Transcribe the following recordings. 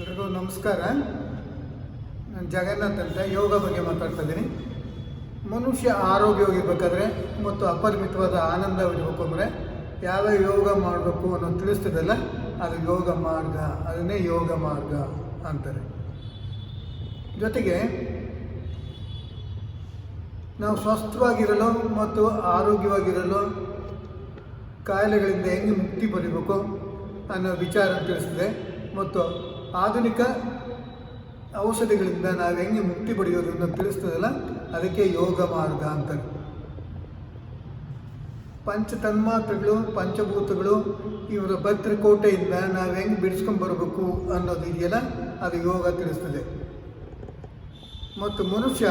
ಎಲ್ರಿಗೂ ನಮಸ್ಕಾರ. ನಾನು ಜಗನ್ನಾಥ್ ಅಂತ ಯೋಗ ಬಗ್ಗೆ ಮಾತಾಡ್ತಾ ಇದ್ದೀನಿ. ಮನುಷ್ಯ ಆರೋಗ್ಯವಾಗಿರ್ಬೇಕಾದ್ರೆ ಮತ್ತು ಅಪರಿಮಿತವಾದ ಆನಂದವಿರಬೇಕು ಅಂದರೆ ಯಾವ ಯೋಗ ಮಾಡಬೇಕು ಅನ್ನೋದು ತಿಳಿಸ್ತಿದ್ದಲ್ಲ ಅದು ಯೋಗ ಮಾರ್ಗ, ಅದನ್ನೇ ಯೋಗ ಮಾರ್ಗ ಅಂತಾರೆ. ಜೊತೆಗೆ ನಾವು ಸ್ವಸ್ಥವಾಗಿರಲು ಮತ್ತು ಆರೋಗ್ಯವಾಗಿರಲು ಕಾಯಿಲೆಗಳಿಂದ ಹೆಂಗೆ ಮುಕ್ತಿ ಪಡಿಬೇಕು ಅನ್ನೋ ವಿಚಾರ ತಿಳಿಸಿದೆ ಮತ್ತು ಆಧುನಿಕ ಔಷಧಿಗಳಿಂದ ನಾವು ಹೆಂಗೆ ಮುಕ್ತಿ ಪಡೆಯೋದು ಅಂತ ತಿಳಿಸ್ತದಲ್ಲ? ಅದಕ್ಕೆ ಯೋಗ ಮಾರ್ಗ ಅಂತ. ಪಂಚ ತನ್ಮಾತ್ರಗಳು ಪಂಚಭೂತಗಳು ಇವರ ಭದ್ರಕೋಟೆಯಿಂದ ನಾವು ಹೆಂಗೆ ಬಿಡಿಸ್ಕೊಂಡು ಬರಬೇಕು ಅನ್ನೋದು ಇದೆಯಲ್ಲ, ಅದು ಯೋಗ ತಿಳಿಸ್ತದೆ. ಮತ್ತು ಮನುಷ್ಯ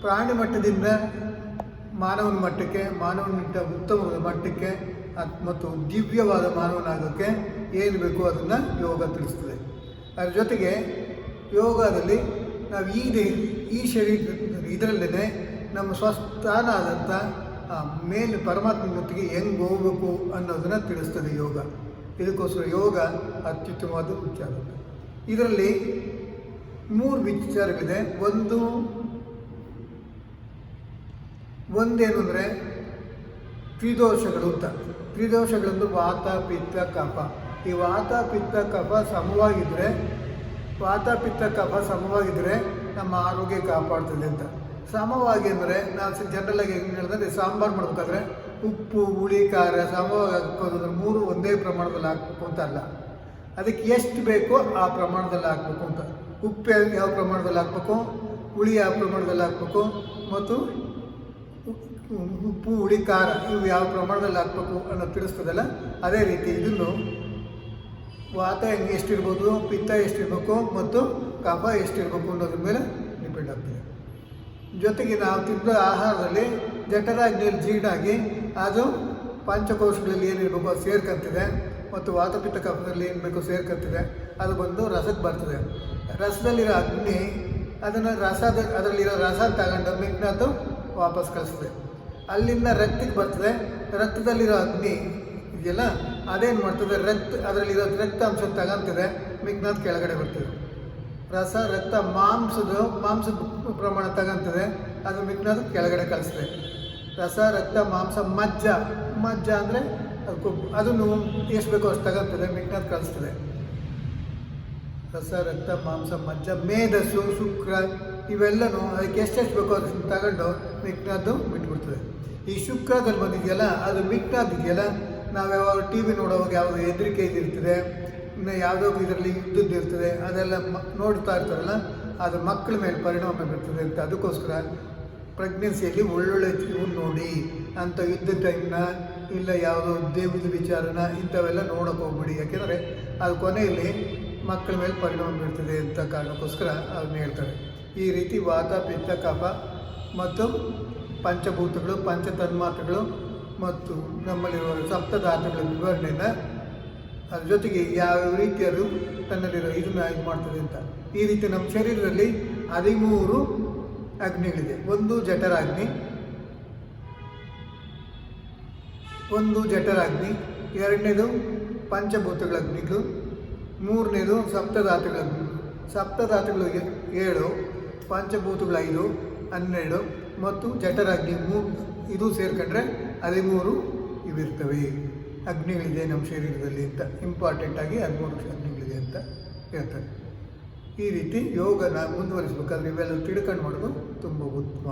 ಪ್ರಾಣಿ ಮಟ್ಟದಿಂದ ಮಾನವನ ಮಟ್ಟಕ್ಕೆ ಮಾನವನಿಂದ ಉತ್ತಮವಾದ ಮಟ್ಟಕ್ಕೆ, ಮತ್ತು ದಿವ್ಯವಾದ ಮಾನವನಾಗೋಕ್ಕೆ ಏನು ಬೇಕು ಅದನ್ನು ಯೋಗ ತಿಳಿಸ್ತದೆ. ಅದ್ರ ಜೊತೆಗೆ ಯೋಗದಲ್ಲಿ ನಾವು ಈ ಈ ಶರೀರ ಇದರಲ್ಲೇ ನಮ್ಮ ಸ್ವಸ್ಥಾನ ಆದಂಥ ಮೇಲೆ ಪರಮಾತ್ಮನೊತ್ತಿಗೆ ಹೆಂಗೆ ಹೋಗಬೇಕು ಅನ್ನೋದನ್ನು ತಿಳಿಸ್ತದೆ ಯೋಗ. ಇದಕ್ಕೋಸ್ಕರ ಯೋಗ ಅತ್ಯುತ್ತಮವಾದ ವಿಚಾರ ಇದರಲ್ಲಿ ಮೂರು ವಿಚಾರಗಳಿದೆ. ಒಂದು, ಒಂದೇನು ಅಂದರೆ ತ್ರಿದೋಷಗಳು ಅಂತ. ತ್ರಿದೋಷಗಳಂದು ವಾತ, ಪಿತ್ತ, ಕಫ. ಈ ವಾತ ಪಿತ್ತ ಕಫ ಸಮವಾಗಿದ್ದರೆ ವಾತ ಪಿತ್ತ ಕಫ ಸಮವಾಗಿದ್ದರೆ ನಮ್ಮ ಆರೋಗ್ಯ ಕಾಪಾಡ್ತದೆ ಅಂತ. ಸಮವಾಗಿ ಅಂದರೆ ನಾವು ಜನರಲಾಗಿ ಹೆಂಗೆ ಹೇಳಿದ್ರೆ ಸಾಂಬಾರು ಮಾಡ್ಬೇಕಾದ್ರೆ ಉಪ್ಪು, ಹುಳಿ, ಖಾರ ಸಮವಾಗಿ ಹಾಕೋದಂದ್ರೆ ಮೂರು ಒಂದೇ ಪ್ರಮಾಣದಲ್ಲಿ ಹಾಕ್ಬೇಕು ಅಂತ ಅಲ್ಲ. ಅದಕ್ಕೆ ಎಷ್ಟು ಬೇಕೋ ಆ ಪ್ರಮಾಣದಲ್ಲಿ ಹಾಕ್ಬೇಕು ಅಂತ. ಉಪ್ಪು ಯಾವ ಪ್ರಮಾಣದಲ್ಲಿ ಹಾಕ್ಬೇಕು, ಹುಳಿ ಯಾವ ಪ್ರಮಾಣದಲ್ಲಿ ಹಾಕ್ಬೇಕು, ಮತ್ತು ಉಪ್ಪು, ಹುಳಿ, ಖಾರ ಇವು ಯಾವ ಪ್ರಮಾಣದಲ್ಲಿ ಹಾಕ್ಬೇಕು ಅನ್ನೋದು ತಿಳಿಸ್ತದಲ್ಲ, ಅದೇ ರೀತಿ ಇದನ್ನು ವಾತ ಹೆಂಗೆ ಎಷ್ಟಿರ್ಬೋದು, ಪಿತ್ತ ಎಷ್ಟಿರಬೇಕು ಮತ್ತು ಕಫ ಎಷ್ಟಿರಬೇಕು ಅನ್ನೋದ್ರ ಮೇಲೆ ಡಿಪೆಂಡ್ ಆಗ್ತದೆ. ಜೊತೆಗೆ ನಾವು ತಿಂದ ಆಹಾರದಲ್ಲಿ ಜಠರಾಗ್ನಿಯಲ್ಲಿ ಜೀರ್ಣಾಗಿ ಅದು ಪಂಚಕೋಶಗಳಲ್ಲಿ ಏನಿರಬೇಕು ಅದು ಸೇರ್ಕಂತಿದೆ ಮತ್ತು ವಾತಪಿತ್ತ ಕಫದಲ್ಲಿ ಏನು ಬೇಕು ಸೇರ್ಕಂತಿದೆ, ಅದು ಬಂದು ರಸಕ್ಕೆ ಬರ್ತದೆ. ರಸದಲ್ಲಿರೋ ಅಗ್ನಿ ಅದನ್ನು ರಸದ ಅದರಲ್ಲಿರೋ ರಸ ತಗೊಂಡು ಮಿಗ್ನದ್ದು ವಾಪಸ್ ಕಳಿಸ್ತದೆ. ಅಲ್ಲಿಂದ ರಕ್ತಕ್ಕೆ ಬರ್ತದೆ. ರಕ್ತದಲ್ಲಿರೋ ಅಗ್ನಿ, ಇದೆಯಲ್ಲ? ಅದೇನು ಮಾಡ್ತದೆ? ರಕ್ತ, ಅದರಲ್ಲಿರೋ ರಕ್ತಾಂಶ ತಗೊಂತದೆ. ಮಿಗ್ನದ್ದು ಕೆಳಗಡೆ ಬರ್ತದೆ. ರಸ, ರಕ್ತ, ಮಾಂಸದ ಮಾಂಸದ ಪ್ರಮಾಣ ತಗೊಂತದೆ. ಅದು ಮಿಗ್ನದು ಕೆಳಗಡೆ ಕಳಿಸ್ತದೆ ರಸ, ರಕ್ತ, ಮಾಂಸ, ಮಜ್ಜ. ಮಜ್ಜ ಅಂದರೆ ಅದನ್ನು ಎಷ್ಟು ಬೇಕೋ ಅಷ್ಟು ತಗೊಂತದೆ. ಮಿಗ್ನದು ಕಲಿಸ್ತದೆ. ರಸ, ರಕ್ತ, ಮಾಂಸ, ಮಜ್ಜ, ಮೇಧಸ್ಸು, ಶುಕ್ರ ಇವೆಲ್ಲನೂ ಅದಕ್ಕೆ ಎಷ್ಟೆಷ್ಟು ಬೇಕೋ ಅದನ್ನು ತಗೊಂಡು ಮಿಕ್ನಾದ್ದು ಬಿಟ್ಬಿಡ್ತದೆ. ಈ ಶುಕ್ರದಲ್ಲಿ ಬಂದಿದೆಯಲ್ಲ, ಅದು ಮಿಕ್ನಾದ್ ಇದೆಯಲ್ಲ ನಾವು ಯಾವಾಗ ಟಿ ವಿ ನೋಡೋವಾಗ ಯಾವುದೋ ಹೆದರಿಕೆ ಇದಿರ್ತದೆ ಇನ್ನು ಯಾವುದೋ ಇದರಲ್ಲಿ ಯುದ್ಧದ್ದು ಇರ್ತದೆ, ಅದೆಲ್ಲ ಮ, ನೋಡ್ತಾ ಇರ್ತಾರಲ್ಲ, ಅದು ಮಕ್ಕಳ ಮೇಲೆ ಪರಿಣಾಮ ಬೀರ್ತದೆ ಅಂತ. ಅದಕ್ಕೋಸ್ಕರ ಪ್ರೆಗ್ನೆನ್ಸಿಯಲ್ಲಿ ಒಳ್ಳೊಳ್ಳೆ ಇವ್ನು ನೋಡಿ ಅಂಥ ಯುದ್ಧ ಟೈಮ್ನ ಇಲ್ಲ ಯಾವುದೋ ದೇವದ ವಿಚಾರನ, ಇಂಥವೆಲ್ಲ ನೋಡೋಕೆ ಹೋಗ್ಬಿಡಿ. ಯಾಕೆಂದರೆ ಅದು ಕೊನೆಯಲ್ಲಿ ಮಕ್ಕಳ ಮೇಲೆ ಪರಿಣಾಮ ಬೀರ್ತದೆ ಅಂತ ಕಾರಣಕ್ಕೋಸ್ಕರ ಅದನ್ನ ಹೇಳ್ತಾರೆ. ಈ ರೀತಿ ವಾತ ಪಿತ್ತ ಕಫ ಮತ್ತು ಪಂಚಭೂತಗಳು ಪಂಚ ತನ್ಮಾತ್ರಗಳು ಮತ್ತು ನಮ್ಮಲ್ಲಿರುವ ಸಪ್ತಧಾತುಗಳ ವಿವರಣೆಯನ್ನು ಅದ್ರ ಜೊತೆಗೆ ಯಾವ ರೀತಿಯ ತನ್ನಲ್ಲಿರೋ ಇದನ್ನ ಇದು ಮಾಡ್ತದೆ ಅಂತ. ಈ ರೀತಿ ನಮ್ಮ ಶರೀರದಲ್ಲಿ ಹದಿಮೂರು ಅಗ್ನಿಗಳಿದೆ. ಒಂದು ಜಠರಾಗ್ನಿ ಒಂದು ಜಠರಾಗ್ನಿ, ಎರಡನೇದು ಪಂಚಭೂತಗಳ ಅಗ್ನಿಗಳು, ಮೂರನೇದು ಸಪ್ತಧಾತುಗಳ ಸಪ್ತಧಾತುಗಳು ಏಳು, ಪಂಚಭೂತಗಳು ಐದು, ಹನ್ನೆರಡು ಮತ್ತು ಜಠರಾಗ್ನಿ ಮೂರು. ಇದು ಸೇರ್ಕೊಂಡ್ರೆ ಹದಿಮೂರು ಇವಿರ್ತವೆ ಅಗ್ನಿಗಳಿದೆ ನಮ್ಮ ಶರೀರದಲ್ಲಿ ಅಂತ. ಇಂಪಾರ್ಟೆಂಟಾಗಿ ಹದಿಮೂರು ಅಗ್ನಿಗಳಿದೆ ಅಂತ ಹೇಳ್ತಾರೆ. ಈ ರೀತಿ ಯೋಗನ ಮುಂದುವರಿಸ್ಬೇಕಾದ್ರೆ ಇವೆಲ್ಲ ತಿಳ್ಕೊಂಡು ಮಾಡೋದು ತುಂಬ ಉತ್ತಮ.